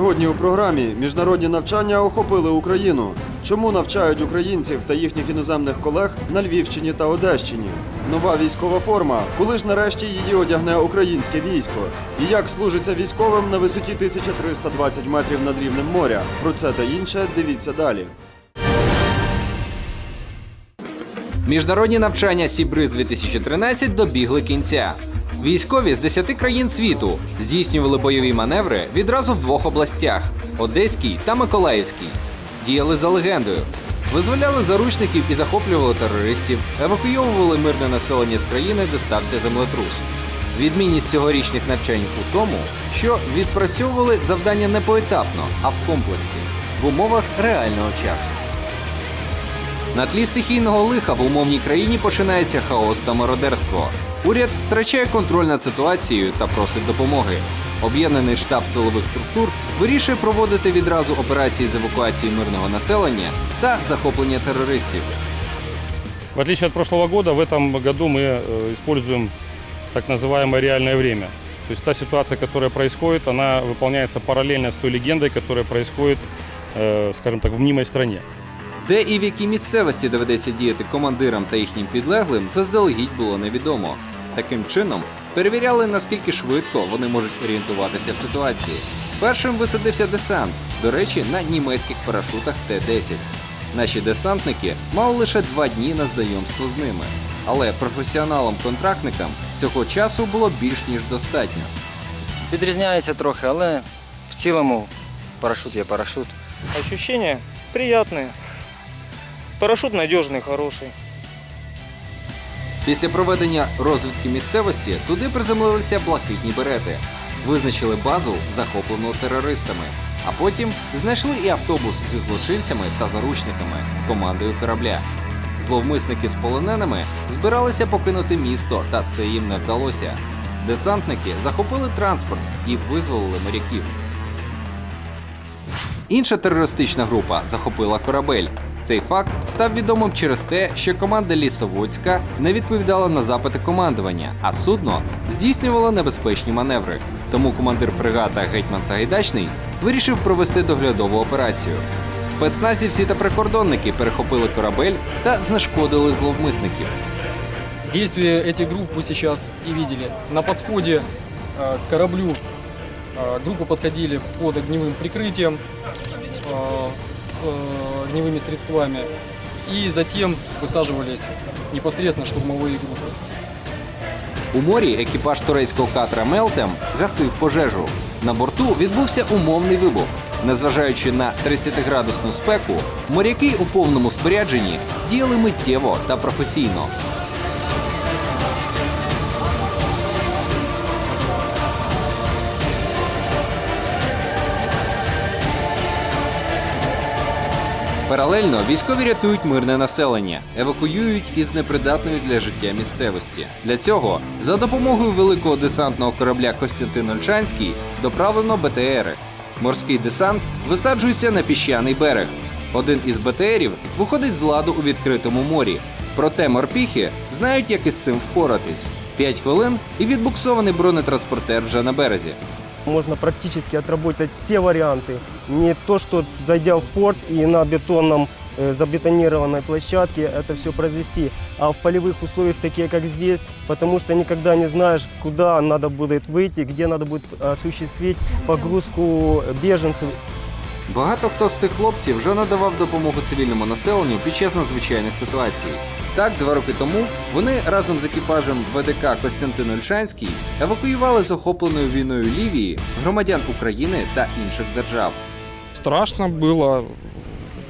Сьогодні у програмі міжнародні навчання охопили Україну. Чому навчають українців та їхніх іноземних колег на Львівщині та Одещині? Нова військова форма, коли ж нарешті її одягне українське військо? І як служиться військовим на висоті 1320 метрів над рівнем моря? Про це та інше дивіться далі. Міжнародні навчання Сібриз 2013 добігли кінця. Військові з 10 країн світу здійснювали бойові маневри відразу в двох областях Одеській та Миколаївській. Діяли за легендою. Визволяли заручників і захоплювали терористів, евакуйовували мирне населення з країни, де стався землетрус. Відмінність цьогорічних навчань у тому, що відпрацьовували завдання не поетапно, а в комплексі в умовах реального часу. На тлі стихійного лиха в умовній країні починається хаос та мародерство. Уряд втрачає контроль над ситуацією та просить допомоги. Об'єднаний штаб силових структур вирішує проводити відразу операції з евакуації мирного населення та захоплення терористів. В отличие от прошлого года, в этом году мы э, используем так называемое реальное время. То есть та ситуация, которая происходит, она выполняется параллельно с той легендой, которая происходит, э, скажем так, в мнимой стране. Де і в якій місцевості доведеться діяти командирам та їхнім підлеглим, заздалегідь було невідомо. Таким чином перевіряли, наскільки швидко вони можуть орієнтуватися в ситуації. Першим висадився десант, до речі, на німецьких парашутах Т-10. Наші десантники мали лише два дні на знайомство з ними. Але професіоналам-контрактникам цього часу було більш ніж достатньо. Відрізняється трохи, але в цілому парашут є парашут. Ощущения приятные. Парашют надежный, хороший. Після проведення розвідки місцевості туди приземлилися блакитні берети, визначили базу, захоплену терористами, а потім знайшли і автобус зі злочинцями та заручниками командою корабля. Зловмисники з полоненими збиралися покинути місто, та це їм не вдалося. Десантники захопили транспорт і визволили моряків. Інша терористична група захопила корабель. Цей факт став відомим через те, що команда Лісоводська не відповідала на запити командування, а судно здійснювало небезпечні маневри. Тому командир фрегата Гетьман Сагайдачний вирішив провести доглядову операцію. Спецназівці та прикордонники перехопили корабель та знешкодили зловмисників. Действия этих групп вы сейчас и видели. На подходе э, к кораблю э, группы подходили под огневым прикрытием э, с э, огневыми средствами и затем высаживались непосредственно штурмовые группы. У морі екіпаж турецького катера Мелтем гасив пожежу. На борту відбувся умовний вибух. Незважаючи на 30-градусну спеку, моряки у повному спорядженні діяли миттєво та професійно. Паралельно військові рятують мирне населення, евакуюють із непридатної для життя місцевості. Для цього за допомогою великого десантного корабля Костянтин Ольшанський доправлено БТРи. Морський десант висаджується на піщаний берег. Один із БТРів виходить з ладу у відкритому морі. Проте морпіхи знають, як із цим впоратись. П'ять хвилин і відбуксований бронетранспортер вже на березі. Можно практически отработать все варианты. Не то, что зайдя в порт и на бетонном э, забетонированной площадке это все произвести, а в полевых условиях, такие как здесь, потому что никогда не знаешь, куда надо будет выйти, где надо будет осуществить погрузку беженцев Багато хто з цих хлопців вже надавав допомогу цивільному населенню під час надзвичайних ситуацій. Так, два роки тому вони разом з екіпажем ВДК Костянтин Ольшанський евакуювали з охопленою війною Лівії громадян України та інших держав. Страшно было,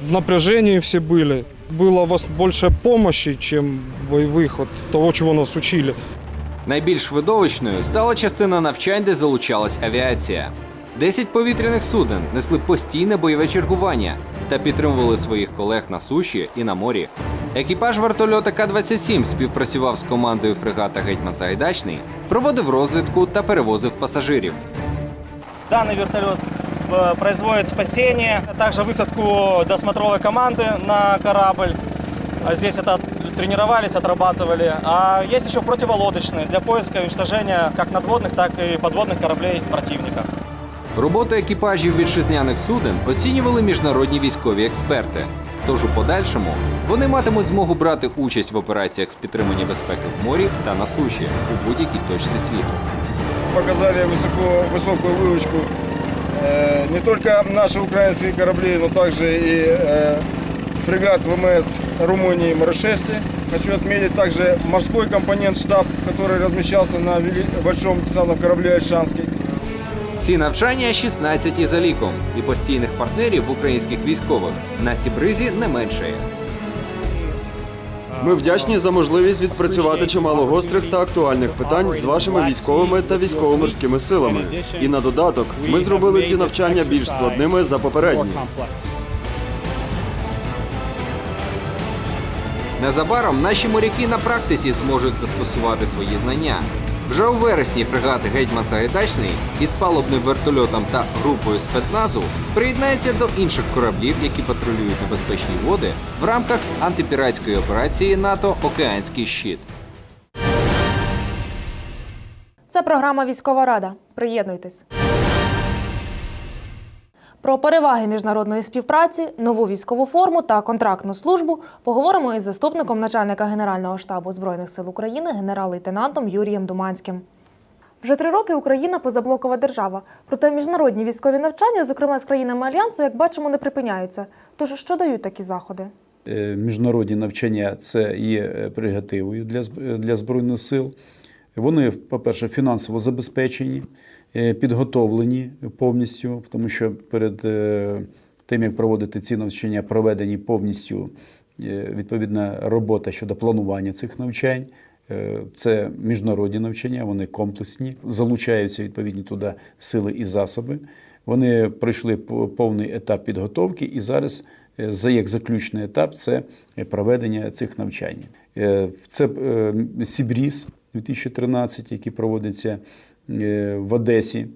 в напряжении все были. Было вас больше помощи, чем боевых, вот того, чего нас учили. Найбільш видовищною стала частина навчань, де залучалась авіація. Десять повітряних суден несли постійне бойове чергування та підтримували своїх колег на суші і на морі. Екіпаж вертольота К-27 співпрацював з командою фрегата Гетьман Сагайдачний, проводив розвідку та перевозив пасажирів. Данный вертолет э, производит спасение, а также высадку досмотровой команды на корабль. А Здесь это тренировались, отрабатывали. А есть еще противолодочные для поиска и уничтожения как надводных, так и подводных кораблей противника. Роботу екіпажів вітчизняних суден оцінювали міжнародні військові експерти. Тож у подальшому вони матимуть змогу брати участь в операціях з підтримання безпеки в морі та на суші у будь-якій точці світу. показали высоко, высокую выучку э, не только наши украинские корабли, но также и э, фрегат ВМС Румынии Марашести. Хочу отметить также морской компонент штаб, который размещался на вели- большом десантном корабле Альшанский. Ці навчання 16 і за ліком, і постійних партнерів в українських військових на Сібризі не меншає. Ми вдячні за можливість відпрацювати чимало гострих та актуальних питань з вашими військовими та військово-морськими силами. І на додаток ми зробили ці навчання більш складними за попередні. Незабаром наші моряки на практиці зможуть застосувати свої знання. Вже у вересні фрегат Гетьман Сагайдачний із палубним вертольотом та групою спецназу приєднається до інших кораблів, які патрулюють небезпечні води в рамках антипіратської операції НАТО Океанський щит. Це програма Військова Рада. Приєднуйтесь. Про переваги міжнародної співпраці, нову військову форму та контрактну службу поговоримо із заступником начальника Генерального штабу Збройних сил України генерал-лейтенантом Юрієм Думанським. Вже три роки Україна позаблокова держава. Проте міжнародні військові навчання, зокрема з країнами альянсу, як бачимо, не припиняються. Тож що дають такі заходи? Е, Міжнародні навчання це є е, прерогативою для, Збройних сил. Вони, по-перше, фінансово забезпечені, підготовлені повністю, тому що перед е, тим, як проводити ці навчання, проведені повністю е, відповідна робота щодо планування цих навчань. Е, Це міжнародні навчання, вони комплексні, залучаються відповідні туди сили і засоби. Вони пройшли повний етап підготовки і зараз е, за як заключний етап це е, проведення цих навчань. Е, Це е, Сібріз 2013, який проводиться е, в Одесі.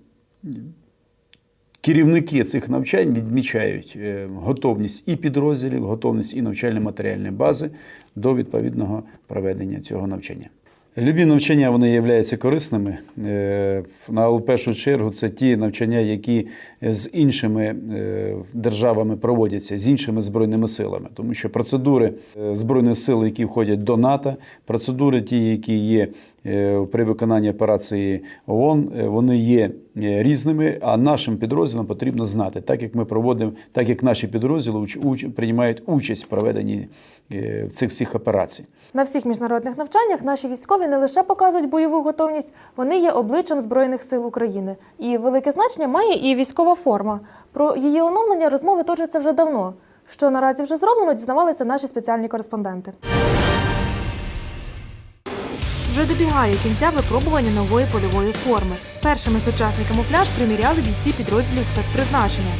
Керівники цих навчань відмічають е, готовність і підрозділів, готовність і навчально-матеріальної бази до відповідного проведення цього навчання. Любі навчання вони являються корисними. Е, В першу чергу це ті навчання, які з іншими е, державами проводяться, з іншими збройними силами, тому що процедури е, збройних сил, які входять до НАТО, процедури, ті, які є е, при виконанні операції ООН, е, вони є е, різними. А нашим підрозділам потрібно знати, так як ми проводимо, так як наші підрозділи приймають участь в проведенні е, цих всіх операцій. На всіх міжнародних навчаннях наші військові не лише показують бойову готовність, вони є обличчям Збройних сил України. І велике значення має і військова форма. Про її оновлення розмови точаться вже давно. Що наразі вже зроблено, дізнавалися наші спеціальні кореспонденти. Вже добігає кінця випробування нової польової форми. Першими сучасний камуфляж приміряли бійці підрозділів спецпризначення.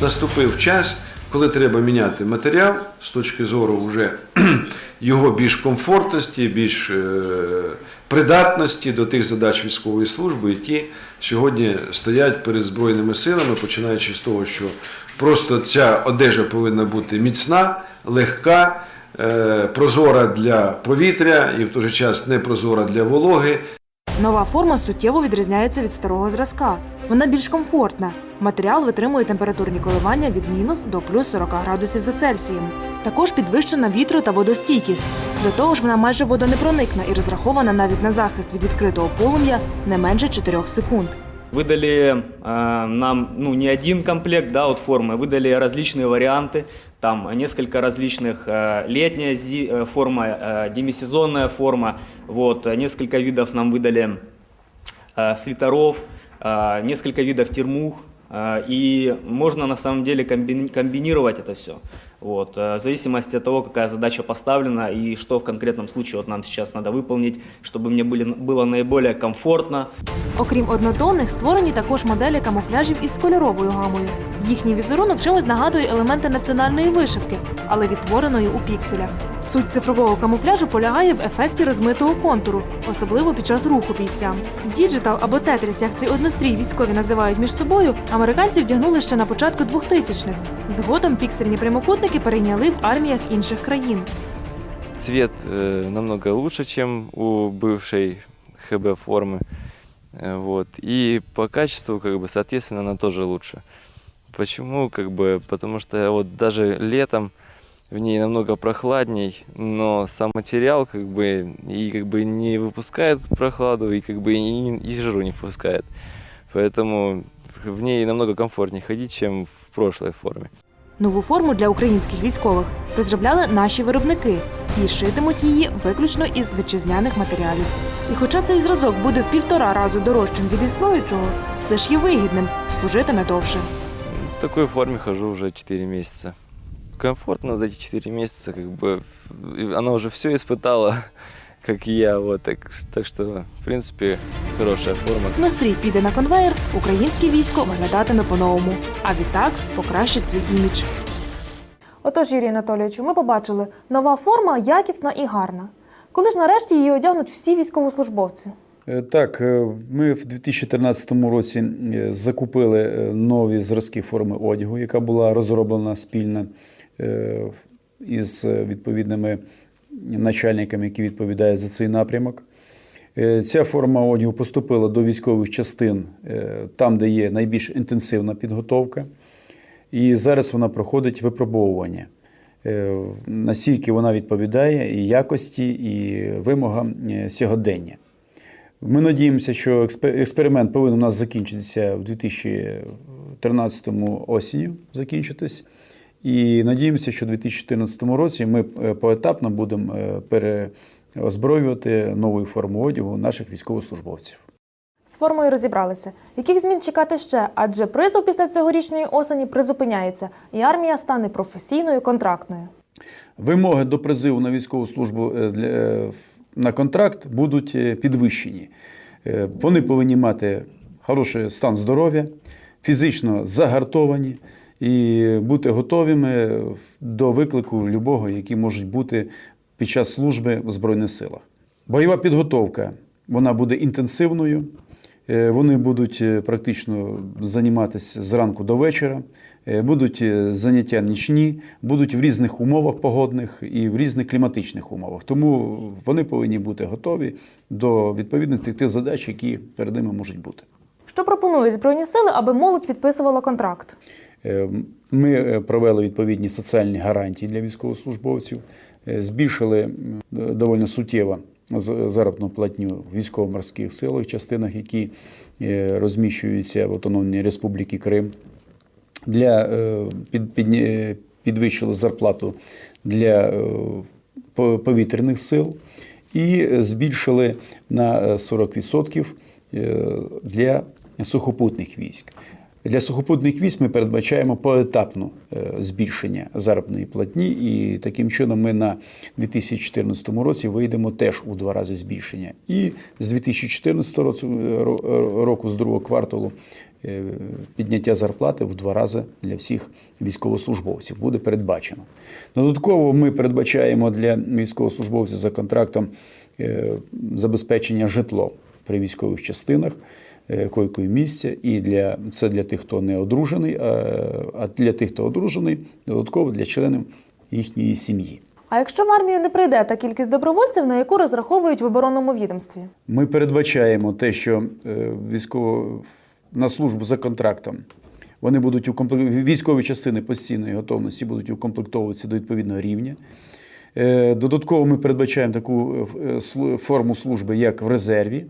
наступив час, коли треба міняти матеріал з точки зору вже його більш комфортності, більш е, придатності до тих задач військової служби, які сьогодні стоять перед Збройними силами, починаючи з того, що просто ця одежа повинна бути міцна, легка, прозора для повітря і в той же час не прозора для вологи. Нова форма суттєво відрізняється від старого зразка. Вона більш комфортна. Матеріал витримує температурні коливання від мінус до плюс 40 градусів за Цельсієм. Також підвищена вітру та водостійкість. До того ж, вона майже водонепроникна і розрахована навіть на захист від відкритого полум'я не менше 4 секунд Выдали э, нам ну, не один комплект да, от формы, выдали различные варианты, там несколько различных, э, летняя зи- э, форма, э, демисезонная форма, вот, э, несколько видов нам выдали э, свитеров, э, несколько видов термух, э, и можно на самом деле комбини- комбинировать это все. Вот, э, в зависимости от того, какая задача поставлена и что в конкретном случае вот нам сейчас надо выполнить, чтобы мне были, было наиболее комфортно, Окрім однотонних, створені також моделі камуфляжів із кольоровою гамою. Їхній візерунок чимось нагадує елементи національної вишивки, але відтвореної у пікселях. Суть цифрового камуфляжу полягає в ефекті розмитого контуру, особливо під час руху бійця. Діджитал або тетріс, як цей однострій військові називають між собою, американці вдягнули ще на початку 2000-х. Згодом піксельні прямокутники перейняли в арміях інших країн. Цвет э, намного лучше, чем у бывшей ХБ формы. Э, Вот. И по качеству, как бы, соответственно, она тоже лучше. Почему? Как бы, потому что вот даже летом в ней намного прохладней, но сам материал как бы и как бы не выпускает прохладу, и как бы и, и жару не впускает. Поэтому в ней намного комфортнее ходить, чем в прошлой форме. Нову форму для українських військових розробляли наші виробники і шитимуть її виключно із вітчизняних матеріалів. І хоча цей зразок буде в півтора разу дорожчим від існуючого, все ж є вигідним, служитиме довше. В такой форме хожу уже 4 месяца. Комфортно за эти 4 месяца, как бы и она уже все испытала, как и я, вот так, так что, в принципе, хорошая форма. Настрій піде на конвеєр, українське військо виглядатиме по-новому, а відтак покращить свій імідж. Отож, Юрій Анатолійовичу, ми побачили, нова форма якісна і гарна. Коли ж нарешті її одягнуть всі військовослужбовці? Е, Так, е, ми в 2013 році е, закупили нові зразки форми одягу, яка була розроблена спільно із відповідними начальниками, які відповідають за цей напрямок. Ця форма одягу поступила до військових частин там, де є найбільш інтенсивна підготовка. І зараз вона проходить випробовування. Наскільки вона відповідає і якості, і вимогам сьогодення. Ми надіємося, що експе- експеримент повинен у нас закінчитися в 2013 осінню закінчитись. І надіємося, що в 2014 році ми е, поетапно будемо е, переозброювати новою формою одягу наших військовослужбовців. З формою розібралися. Яких змін чекати ще? Адже призов після цьогорічної осені призупиняється, і армія стане професійною контрактною. Вимоги до призиву на військову службу е, для- на контракт будуть е, підвищені. Е, Вони повинні мати хороший стан здоров'я, фізично загартовані і бути готовими до виклику любого, які можуть бути під час служби в Збройних силах. Бойова підготовка вона буде інтенсивною. Е, Вони будуть практично займатися зранку до вечора, будуть е, заняття нічні, будуть в різних умовах погодних і в різних кліматичних умовах. Тому вони повинні бути готові до відповідних тих задач, які перед ними можуть бути. Що пропонують збройні сили, аби молодь підписувала контракт? Е, Ми е, провели відповідні соціальні гарантії для військовослужбовців, е, збільшили доволі суттєво заробітну платню військово-морських силах, частинах, які е, розміщуються в Автономній Республіці Крим. Для під, під, підвищили зарплату для е, повітряних сил і збільшили на е, 40% е, для сухопутних військ. Для сухопутних військ ми передбачаємо поетапне е, збільшення заробітної платні, і таким чином ми на 2014 році вийдемо теж у два рази збільшення. І з 2014 року, ро- року з другого кварталу, е, підняття зарплати в два рази для всіх військовослужбовців буде передбачено. Додатково ми передбачаємо для військовослужбовців за контрактом е, забезпечення житлом при військових частинах е, койкою місця, і для це для тих, хто не одружений, а, для тих, хто одружений, додатково для членів їхньої сім'ї. А якщо в армію не прийде та кількість добровольців, на яку розраховують в оборонному відомстві? Ми передбачаємо те, що е, військово на службу за контрактом вони будуть укомплек... військові частини постійної готовності будуть укомплектовуватися до відповідного рівня. Е, Додатково ми передбачаємо таку е, форму служби, як в резерві.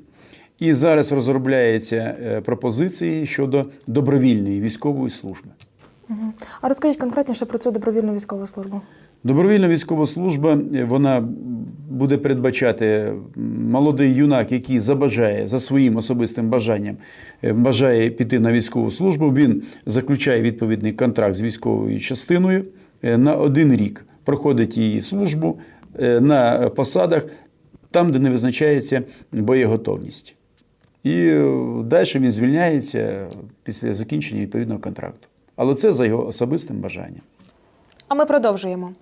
І зараз розробляються е, пропозиції щодо добровільної військової служби. А розкажіть конкретніше про цю добровільну військову службу. Добровільна військова служба е, вона буде передбачати молодий юнак, який забажає за своїм особистим бажанням, е, бажає піти на військову службу. Він заключає відповідний контракт з військовою частиною на один рік. Проходить її службу на посадах, там, де не визначається боєготовність. І далі він звільняється після закінчення відповідного контракту. Але це за його особистим бажанням. А ми продовжуємо.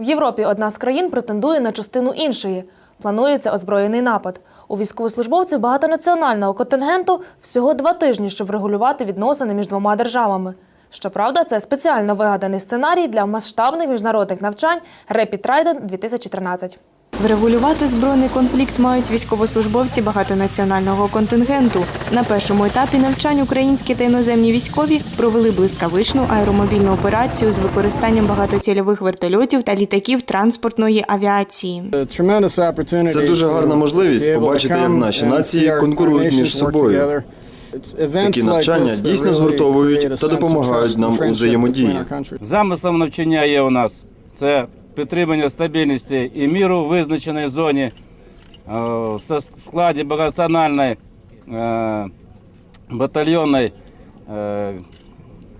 В Європі одна з країн претендує на частину іншої. Планується озброєний напад. У військовослужбовців багатонаціонального контингенту всього два тижні, щоб врегулювати відносини між двома державами. Щоправда, це спеціально вигаданий сценарій для масштабних міжнародних навчань Rapid Trident 2013. Врегулювати збройний конфлікт мають військовослужбовці багатонаціонального контингенту. На першому етапі навчань українські та іноземні військові провели блискавичну аеромобільну операцію з використанням багатоцільових вертольотів та літаків транспортної авіації. Це дуже гарна можливість побачити, як наші нації конкурують між собою. Такі навчання дійсно згуртовують та допомагають нам у взаємодії. Замислом навчання є у нас це підтримання стабільності і міру в визначеній зоні е, в складі багатонаціональної е, батальйонної е,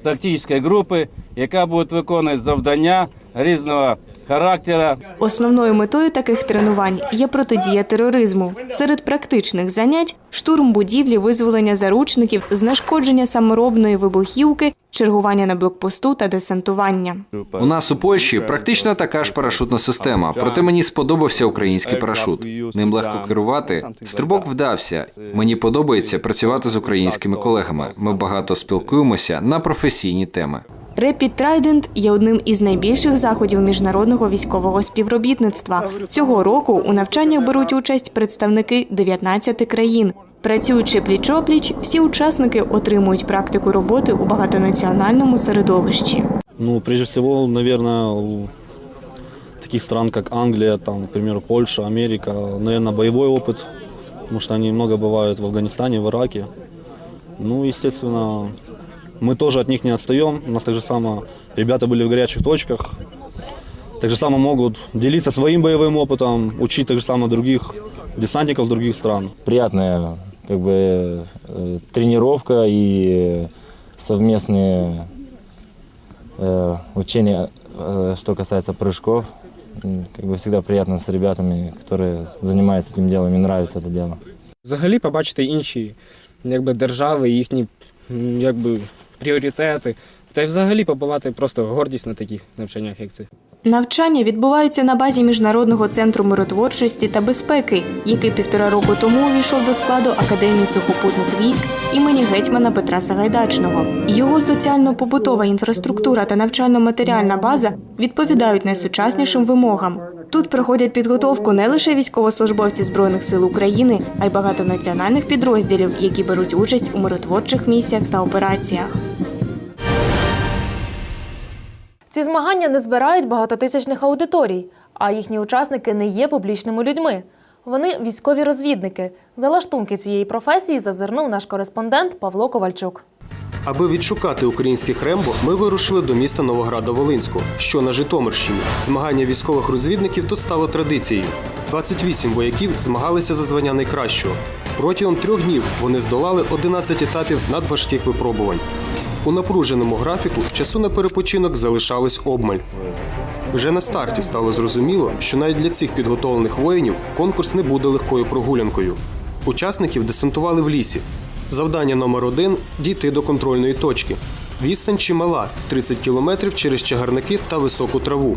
тактичної групи, яка буде виконувати завдання різного характеру. Основною метою таких тренувань є протидія тероризму. Серед практичних занять штурм будівлі, визволення заручників, знешкодження саморобної вибухівки, чергування на блокпосту та десантування. У нас у Польщі практично така ж парашутна система, проте мені сподобався український парашут. Ним легко керувати. Стрибок вдався. Мені подобається працювати з українськими колегами. Ми багато спілкуємося на професійні теми. Rapid Trident є одним із найбільших заходів міжнародного військового співробітництва. Цього року у навчаннях беруть участь представники 19 країн. Працюючи пліч-опліч, всі учасники отримують практику роботи у багатонаціональному середовищі. Ну, прежде всего, наверное, у таких стран, как Англия, там, к примеру, Польша, Америка, наверное, боевой опыт, потому что они много бывают в Афганистане, в Ираке. Ну, естественно, мы тоже от них не отстаем. У нас так же само ребята были в горячих точках. Так же само могут делиться своим боевым опытом, учить так же само других десантников других стран. приятная как бы э, тренировка и совместные э, учения, э, что касается прыжков. М, Как бы всегда приятно с ребятами, которые занимаются этим делом и нравится это дело. Взагалі побачити інші якби, держави, їхні м, якби, пріоритети. Та й взагалі побувати просто гордість на таких навчаннях, як це. Навчання відбуваються на базі Міжнародного центру миротворчості та безпеки, який півтора року тому увійшов до складу Академії сухопутних військ імені гетьмана Петра Сагайдачного. Його соціально-побутова інфраструктура та навчально-матеріальна база відповідають найсучаснішим вимогам. Тут проходять підготовку не лише військовослужбовці Збройних сил України, а й багатонаціональних підрозділів, які беруть участь у миротворчих місіях та операціях. Ці змагання не збирають багатотисячних аудиторій, а їхні учасники не є публічними людьми. Вони військові розвідники. За лаштунки цієї професії зазирнув наш кореспондент Павло Ковальчук. Аби відшукати українських рембо, ми вирушили до міста Новограда-Волинського, що на Житомирщині. Змагання військових розвідників тут стало традицією. 28 вояків змагалися за звання найкращого. Протягом трьох днів вони здолали 11 етапів надважких випробувань. У напруженому графіку часу на перепочинок залишалось обмаль. Вже на старті стало зрозуміло, що навіть для цих підготовлених воїнів конкурс не буде легкою прогулянкою. Учасників десантували в лісі. Завдання номер один дійти до контрольної точки. Відстань чимала 30 кілометрів через чагарники та високу траву.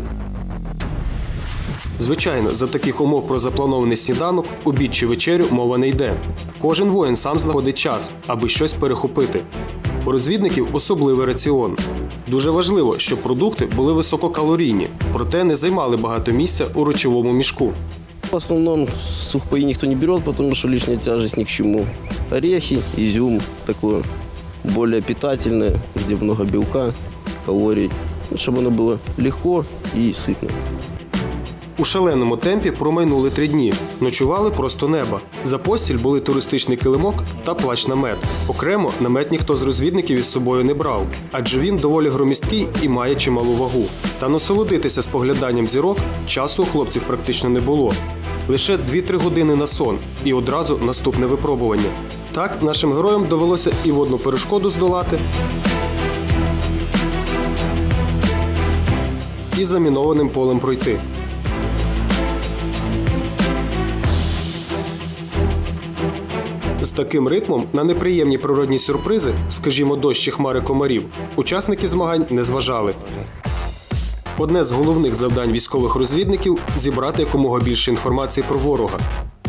Звичайно, за таких умов про запланований сніданок, обід чи вечерю мова не йде. Кожен воїн сам знаходить час, аби щось перехопити. У розвідників особливий раціон. Дуже важливо, щоб продукти були висококалорійні, проте не займали багато місця у речовому мішку. В основном сухпаи никто не берет, потому что лишняя тяжесть ни к чему. Орехи, изюм такое более питательное, где много белка, калорий, Ну, чтобы оно было легко и сытно. У шаленому темпі промайнули три дні. Ночували просто неба. За постіль були туристичний килимок та плащ намет. Окремо намет ніхто з розвідників із собою не брав, адже він доволі громісткий і має чималу вагу. Та насолодитися спогляданням зірок часу у хлопців практично не було. Лише 2-3 години на сон і одразу наступне випробування. Так нашим героям довелося і водну перешкоду здолати, і замінованим полем пройти. З таким ритмом на неприємні природні сюрпризи, скажімо, дощ чи хмари комарів, учасники змагань не зважали. Одне з головних завдань військових розвідників зібрати якомога більше інформації про ворога,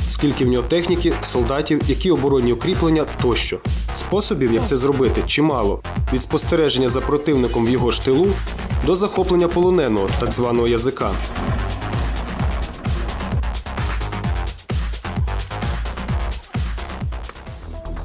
скільки в нього техніки, солдатів, які оборонні укріплення тощо. Способів, як це зробити, чимало: від спостереження за противником в його ж тилу до захоплення полоненого, так званого язика.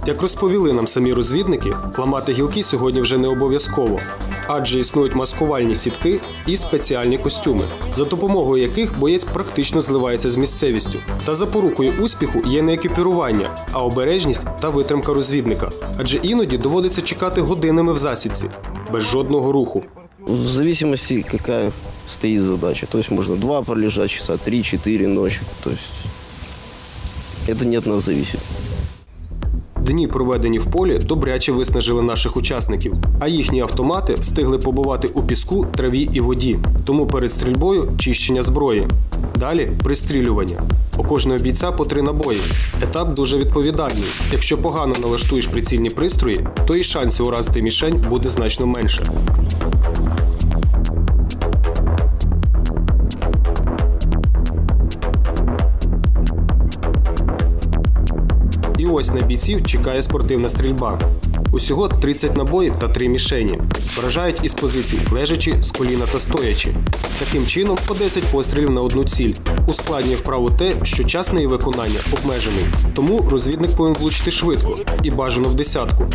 Як розповіли нам самі розвідники, ламати гілки сьогодні вже не обов'язково, адже існують маскувальні сітки і спеціальні костюми, за допомогою яких боєць практично зливається з місцевістю. Та запорукою успіху є не екіпірування, а обережність та витримка розвідника, адже іноді доводиться чекати годинами в засідці без жодного руху. В зависимости, какая стоит задача. То есть можно два пролежать часа, три-четыре ночи. То есть это не от нас зависит. Дні, проведені в полі, добряче виснажили наших учасників, а їхні автомати встигли побувати у піску, траві і воді. Тому перед стрільбою чищення зброї. Далі пристрілювання. У кожного бійця по три набої. Етап дуже відповідальний. Якщо погано налаштуєш прицільні пристрої, то і шансів уразити мішень буде значно менше. На бійців чекає спортивна стрільба. Усього 30 набоїв та 3 мішені. Вражають із позицій лежачи, з коліна та стоячи. Таким чином, по 10 пострілів на одну ціль. Ускладнює вправу те, що час на її виконання обмежений. Тому розвідник повинен влучити швидко і бажано в десятку.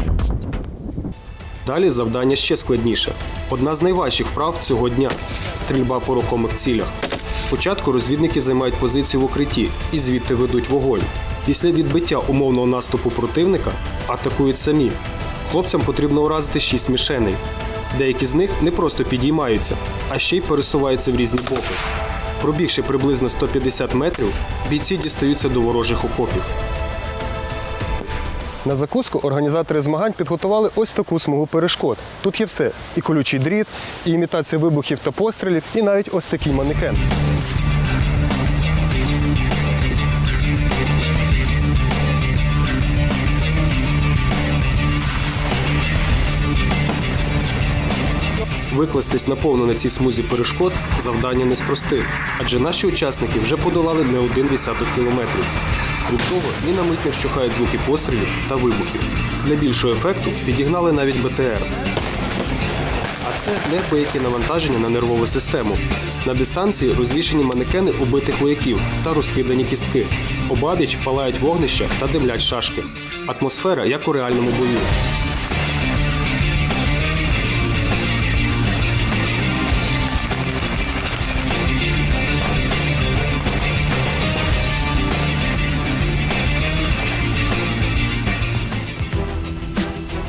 Далі завдання ще складніше. Одна з найважчих вправ цього дня стрільба по рухомих цілях. Спочатку розвідники займають позицію в укритті і звідти ведуть вогонь. Після відбиття умовного наступу противника атакують самі. Хлопцям потрібно уразити 6 мішеней. Деякі з них не просто підіймаються, а ще й пересуваються в різні боки. Пробігши приблизно 150 метрів, бійці дістаються до ворожих окопів. На закуску організатори змагань підготували ось таку смугу перешкод. Тут є все: і колючий дріт, і імітація вибухів та пострілів, і навіть ось такий манекен. Викластись наповну на цій смузі перешкод завдання не адже наші учасники вже подолали не один десяток кілометрів. Крім того, ні на мить не вщухають звуки пострілів та вибухів. Для більшого ефекту підігнали навіть БТР. А це неабиякі навантаження на нервову систему. На дистанції розвішені манекени убитих вояків та розкидані кістки. Обабіч палають вогнища та димлять шашки. Атмосфера як у реальному бою.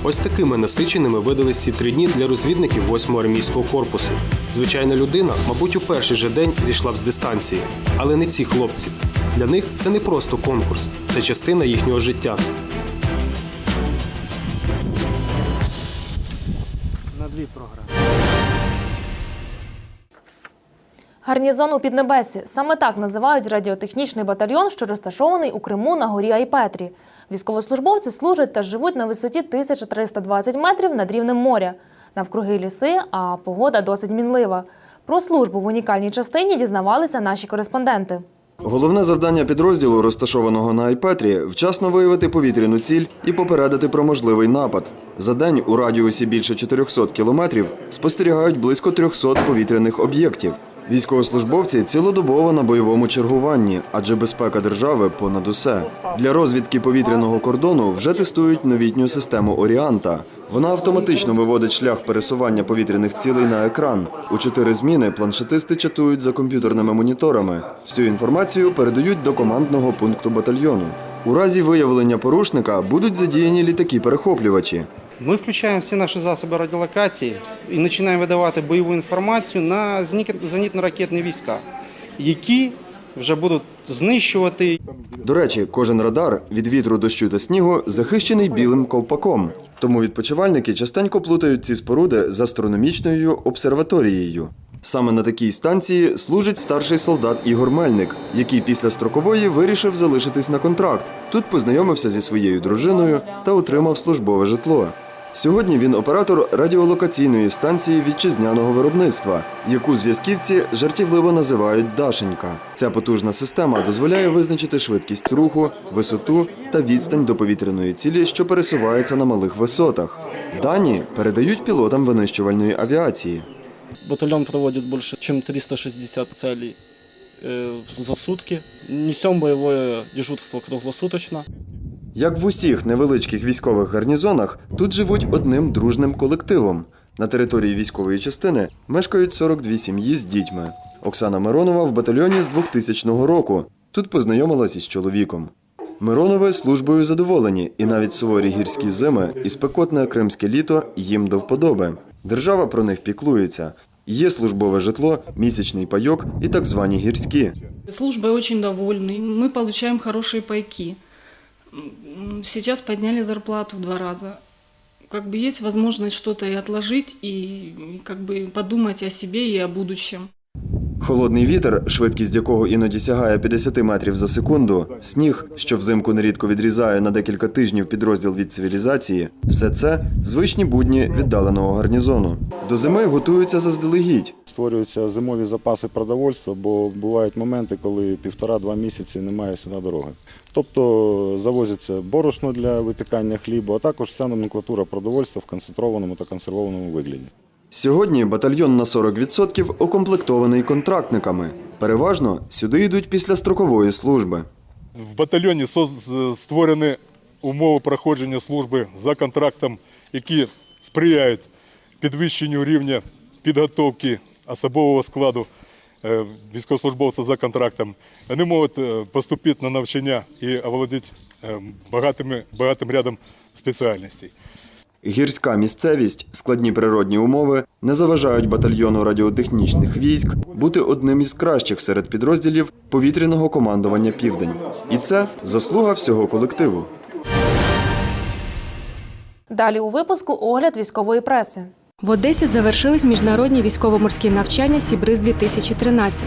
Ось такими насиченими видались ці три дні для розвідників 8-го армійського корпусу. Звичайна людина, мабуть, у перший же день зійшла б з дистанції. Але не ці хлопці. Для них це не просто конкурс, це частина їхнього життя. Гарнізон у Піднебесі. Саме так називають радіотехнічний батальйон, що розташований у Криму на горі Айпетрі. Військовослужбовці служать та живуть на висоті 1320 метрів над рівнем моря. Навкруги ліси, а погода досить мінлива. Про службу в унікальній частині дізнавалися наші кореспонденти. Головне завдання підрозділу, розташованого на Айпетрі, вчасно виявити повітряну ціль і попередити про можливий напад. За день у радіусі більше 400 кілометрів спостерігають близько 300 повітряних об'єктів. Військовослужбовці цілодобово на бойовому чергуванні, адже безпека держави понад усе. Для розвідки повітряного кордону вже тестують новітню систему Оріанта. Вона автоматично виводить шлях пересування повітряних цілей на екран. У чотири зміни планшетисти чатують за комп'ютерними моніторами. Всю інформацію передають до командного пункту батальйону. У разі виявлення порушника будуть задіяні літаки-перехоплювачі. Ми включаємо всі наші засоби радіолокації і починаємо видавати бойову інформацію на зенітно-ракетні війська, які вже будуть знищувати. До речі, кожен радар від вітру, дощу та снігу захищений білим ковпаком. Тому відпочивальники частенько плутають ці споруди з астрономічною обсерваторією. Саме на такій станції служить старший солдат Ігор Мельник, який після строкової вирішив залишитись на контракт. Тут познайомився зі своєю дружиною та отримав службове житло. Сьогодні він оператор радіолокаційної станції вітчизняного виробництва, яку зв'язківці жартівливо називають Дашенька. Ця потужна система дозволяє визначити швидкість руху, висоту та відстань до повітряної цілі, що пересувається на малих висотах. Дані передають пілотам винищувальної авіації. Батальон проводит больше, чем 360 целей э, за сутки. Несем боевое дежурство круглосуточно. Як в усіх невеличких військових гарнізонах, тут живуть одним дружним колективом. На території військової частини мешкають 42 сім'ї з дітьми. Оксана Миронова в батальйоні з 2000 року. Тут познайомилась із чоловіком. Миронови службою задоволені, і навіть суворі гірські зими і спекотне кримське літо їм до вподоби. Держава про них піклується. Є службове житло, місячний пайок і так звані гірські. Службой очень довольны. Мы получаем хорошие пайки. Сейчас подняли зарплату в два раза. Как бы есть возможность что-то и отложить, и как бы подумать о себе и о будущем. Холодний вітер, швидкість якого іноді сягає 50 метрів за секунду, сніг, що взимку нерідко відрізає на декілька тижнів підрозділ від цивілізації, все це звичні будні віддаленого гарнізону. До зими готуються заздалегідь. Створюються зимові запаси продовольства, бо бувають моменти, коли півтора-два місяці немає сюди дороги. Тобто завозиться борошно для випікання хлібу, а також вся номенклатура продовольства в концентрованому та консервованому вигляді. Сьогодні батальйон на 40% укомплектований контрактниками. Переважно сюди йдуть після строкової служби. В батальйоні створені умови проходження служби за контрактом, які сприяють підвищенню рівня підготовки особового складу е, військовослужбовців за контрактом. Вони можуть е, поступити на навчання і оволодіти е, багатими, багатим рядом спеціальностей. Гірська місцевість, складні природні умови не заважають батальйону радіотехнічних військ бути одним із кращих серед підрозділів повітряного командування Південь. І це заслуга всього колективу. Далі у випуску огляд військової преси. В Одесі завершились міжнародні військово-морські навчання Сібриз 2013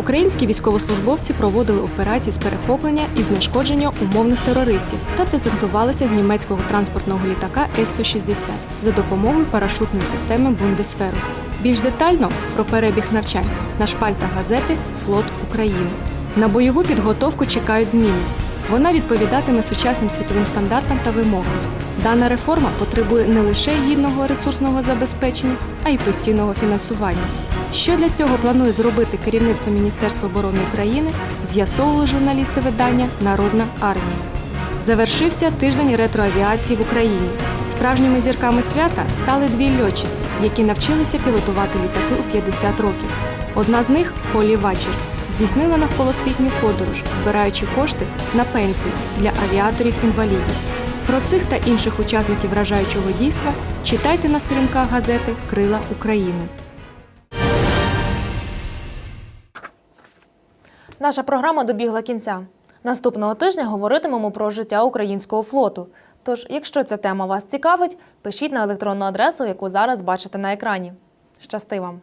Українські військовослужбовці проводили операції з перехоплення і знешкодження умовних терористів та дезактувалися з німецького транспортного літака С-160 за допомогою парашутної системи Бундесферу. Більш детально про перебіг навчань на шпальтах газети Флот України. На бойову підготовку чекають зміни. Вона відповідатиме сучасним світовим стандартам та вимогам. Дана реформа потребує не лише гідного ресурсного забезпечення, а й постійного фінансування. Що для цього планує зробити керівництво Міністерства оборони України, з'ясовували журналісти видання Народна армія. Завершився тиждень ретроавіації в Україні. Справжніми зірками свята стали дві льотчиці, які навчилися пілотувати літаки у 50 років. Одна з них Полі Вачер, здійснила навколосвітню подорож, збираючи кошти на пенсії для авіаторів-інвалідів. Про цих та інших учасників вражаючого дійства читайте на сторінках газети Крила України. Наша програма добігла кінця. Наступного тижня говоритимемо про життя українського флоту. Тож, якщо ця тема вас цікавить, пишіть на електронну адресу, яку зараз бачите на екрані. Щасти вам!